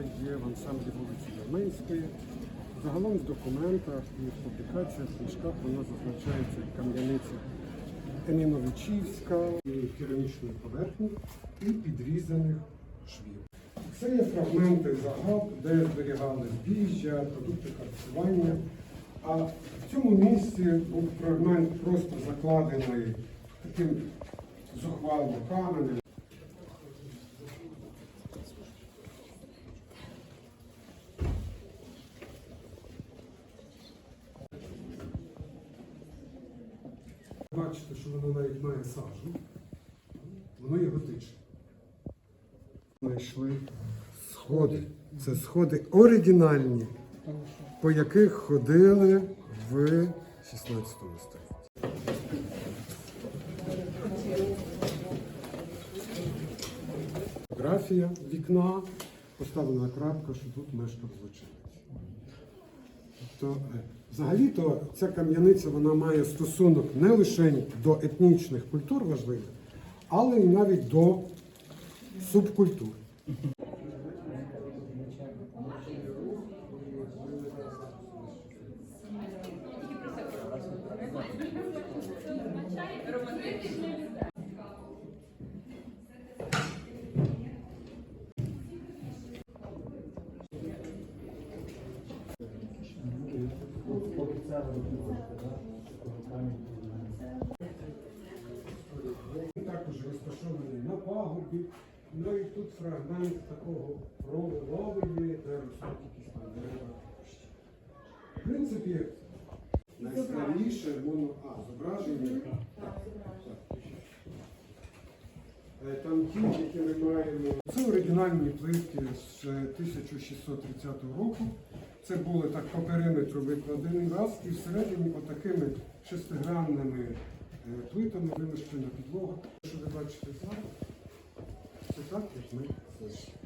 є в ансамблі вулиці Ярменської. Загалом в документах і в публікаціях, в книжках вона зазначається як кам'яниця Еміновичівська, керамічної поверхні і підрізаних швів. Це є фрагменти загад, де зберігали збіжжя, продукти харчування. А в цьому місці був фрагмент просто закладений таким зухвало каменем. Бачите, що воно навіть має сажу. Воно є готичне. Знайшли сходи. Це сходи оригінальні, по яких ходили в 16 столітті. Фотографія вікна, поставлена крапка, що тут мешкав злочинець. Тобто, е, взагалі-то ця кам'яниця вона має стосунок не лише до етнічних культур важливих, але й навіть до субкультур. Він також розташований на пагубі. Ну і тут фрагмент такого пролови є, де там дерева. В принципі, найстарніше воно. А, зображення. Е, Там ті, які ми маємо. Це оригінальні плитки з е, 1630 року. Це були так по периметру викладений раз і всередині отакими шестигранними е, плитами вимощена підлога. Що ви бачите зараз? Це так, як ми знайшли.